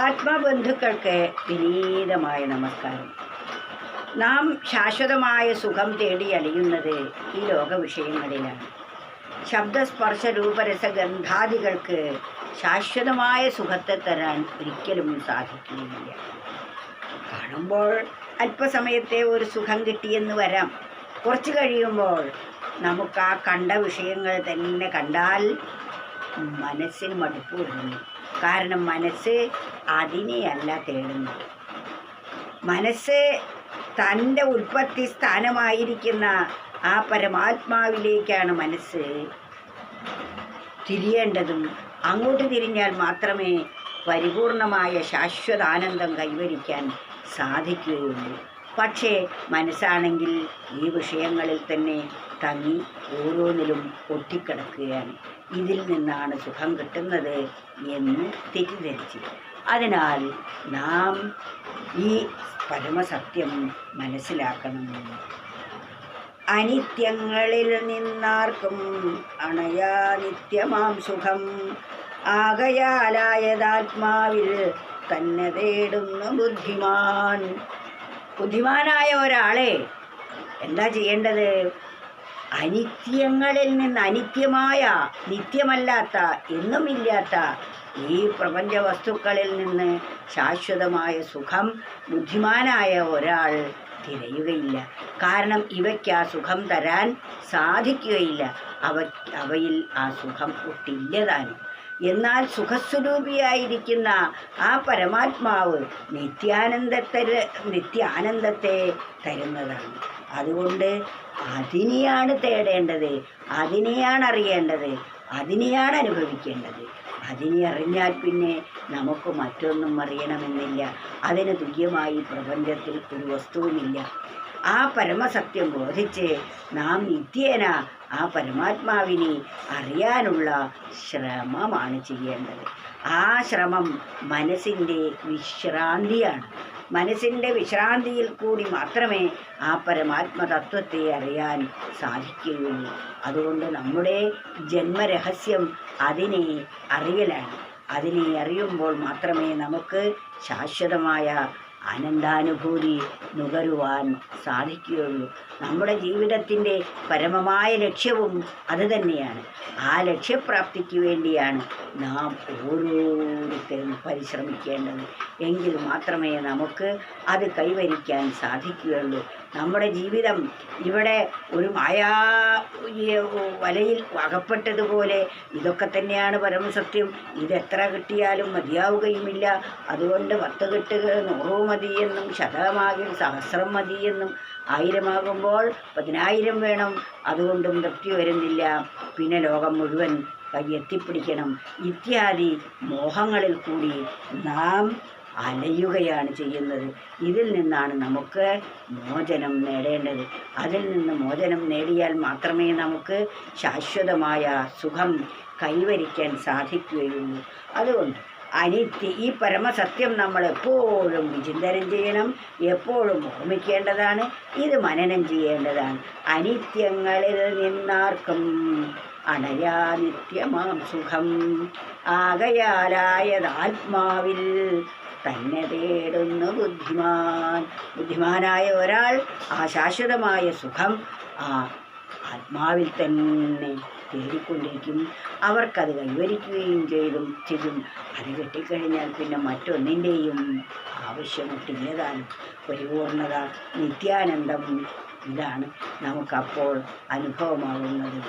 ആത്മബന്ധുക്കൾക്ക് വിനീതമായ നമസ്കാരം. നാം ശാശ്വതമായ സുഖം തേടി അലയുന്നത് ഈ ലോക വിഷയങ്ങളിലാണ് ശബ്ദസ്പർശ രൂപരസ ഗന്ധാദികൾക്ക് ശാശ്വതമായ സുഖത്തെ തരാൻ ഒരിക്കലും സാധിക്കുകയില്ല. കാണുമ്പോൾ അല്പസമയത്തെ ഒരു സുഖം കിട്ടിയെന്ന് വരാം. കുറച്ച് കഴിയുമ്പോൾ നമുക്ക് ആ കണ്ട വിഷയങ്ങൾ തന്നെ കണ്ടാൽ മനസ്സിന് മടുപ്പ് വരുന്നു. കാരണം മനസ്സ് അതിനെയല്ല തേടുന്നത്. മനസ്സ് തന്റെ ഉൽപ്പത്തി സ്ഥാനമായിരിക്കുന്ന ആ പരമാത്മാവിലേക്കാണ് മനസ്സ് തിരിയേണ്ടതും അങ്ങോട്ട് തിരിഞ്ഞാൽ മാത്രമേ പരിപൂർണമായ ശാശ്വത ആനന്ദം കൈവരിക്കാൻ സാധിക്കുകയുള്ളൂ. പക്ഷേ മനസ്സാണെങ്കിൽ ഈ വിഷയങ്ങളിൽ തന്നെ തങ്ങി ഓരോന്നിലും ഒട്ടിക്കിടക്കുകയാണ് ഇതിൽ നിന്നാണ് സുഖം കിട്ടുന്നത് എന്ന് തെറ്റിദ്ധരിച്ച് അതിനാൽ നാം ഈ പരമസത്യം മനസ്സിലാക്കണം. അനിത്യങ്ങളിൽ നിന്നാർക്കും അണയാ നിത്യമാം സുഖം. ആകയാലായതാത്മാവിൽ തന്നെ തേടുന്നു ബുദ്ധിമാൻ. ബുദ്ധിമാനായ ഒരാളെ എന്താ ചെയ്യേണ്ടത്? അനിത്യങ്ങളിൽ നിന്ന് അനിത്യമായ നിത്യമല്ലാത്ത എന്നുമില്ലാത്ത ഈ പ്രപഞ്ച വസ്തുക്കളിൽ നിന്ന് ശാശ്വതമായ സുഖം ബുദ്ധിമാനായ ഒരാൾ തിരയുകയില്ല. കാരണം ഇവയ്ക്ക് ആ സുഖം തരാൻ സാധിക്കുകയില്ല. അവ അവയിൽ ആ സുഖം ഒട്ടില്ലതാനും എന്നാൽ സുഖസ്വരൂപിയായിരിക്കുന്ന ആ പരമാത്മാവ് നിത്യാനന്ദത്തെ നിത്യാനന്ദത്തെ തരുന്നതാണ്. അതുകൊണ്ട് അതിനെയാണ് തേടേണ്ടത് അതിനെയാണ് അറിയേണ്ടത് അതിനെയാണ് അനുഭവിക്കേണ്ടത്. അതിനെ അറിഞ്ഞാൽ പിന്നെ നമുക്ക് മറ്റൊന്നും അറിയണമെന്നില്ല. അതിന് തുല്യമായി പ്രപഞ്ചത്തിൽ ഒരു വസ്തുവുമില്ല. ആ പരമസത്യം ബോധിച്ച് നാം നിത്യേന ആ പരമാത്മാവിനെ അറിയാനുള്ള ശ്രമമാണ് ചെയ്യേണ്ടത്. ആ ശ്രമം മനസ്സിന്റെ വിശ്രാന്തിയാണ്. മനസ്സിന്റെ വിശ്രാന്തിയിൽ കൂടി മാത്രമേ ആ പരമാത്മതത്വത്തെ അറിയാൻ സാധിക്കുകയുള്ളൂ. അതുകൊണ്ട് നമ്മുടെ ജന്മരഹസ്യം അതിനെ അറിയലാണ്. അതിനെ അറിയുമ്പോൾ മാത്രമേ നമുക്ക് ശാശ്വതമായ ആനന്ദാനുഭൂതി നുകരുവാൻ സാധിക്കുകയുള്ളൂ. നമ്മുടെ ജീവിതത്തിന്റെ പരമമായ ലക്ഷ്യവും അതുതന്നെയാണ് ആ ലക്ഷ്യപ്രാപ്തിക്ക് വേണ്ടിയാണ് നാം ഓരോരുത്തരും പരിശ്രമിക്കേണ്ടത്. എങ്കിൽ മാത്രമേ നമുക്ക് അത് കൈവരിക്കാൻ സാധിക്കുകയുള്ളൂ. നമ്മുടെ ജീവിതം ഇവിടെ ഒരു മായാ വലയിൽ അകപ്പെട്ടതുപോലെ ഇതൊക്കെ തന്നെയാണ് പരമസത്യം. ഇതെത്ര കിട്ടിയാലും മതിയാവുകയുമില്ല. അതുകൊണ്ട് പത്ത് കിട്ടുക നൂറ് മതിയെന്നും ശതമാകും സഹസ്രം മതിയെന്നും ആയിരമാകുമ്പോൾ പതിനായിരം വേണം. അതുകൊണ്ടും തൃപ്തി വരുന്നില്ല. പിന്നെ ലോകം മുഴുവൻ കൈ എത്തിപ്പിടിക്കണം. ഇത്യാദി മോഹങ്ങളിൽ കൂടി നാം അലയുകയാണ് ചെയ്യുന്നത്. ഇതിൽ നിന്നാണ് നമുക്ക് മോചനം നേടേണ്ടത്. അതിൽ നിന്ന് മോചനം നേടിയാൽ മാത്രമേ നമുക്ക് ശാശ്വതമായ സുഖം കൈവരിക്കാൻ സാധിക്കുകയുള്ളൂ. അതുകൊണ്ട് അനിത്യ ഈ പരമസത്യം നമ്മൾ എപ്പോഴും വിചിന്തനം ചെയ്യണം എപ്പോഴും ഓർമ്മിക്കേണ്ടതാണ് ഇത് മനനം ചെയ്യേണ്ടതാണ്. അനിത്യങ്ങളിൽ നിന്നാർക്കും അണയാ നിത്യമാം സുഖം. ആകയാലായതാത്മാവിൽ തന്നെ തേടുന്നു ബുദ്ധിമാൻ. ബുദ്ധിമാനായ ഒരാൾ ആ ശാശ്വതമായ സുഖം ആ ആത്മാവിൽ തന്നെ തേടിക്കൊണ്ടിരിക്കും അവർക്കത് കൈവരിക്കുകയും ചെയ്തും ചെയ്യും. അത് കിട്ടിക്കഴിഞ്ഞാൽ പിന്നെ മറ്റൊന്നിന്റെയും ആവശ്യമൊട്ടില്ലതാനും പരിപൂർണത നിത്യാനന്ദം ഇതാണ് നമുക്കപ്പോൾ അനുഭവമാകുന്നത്.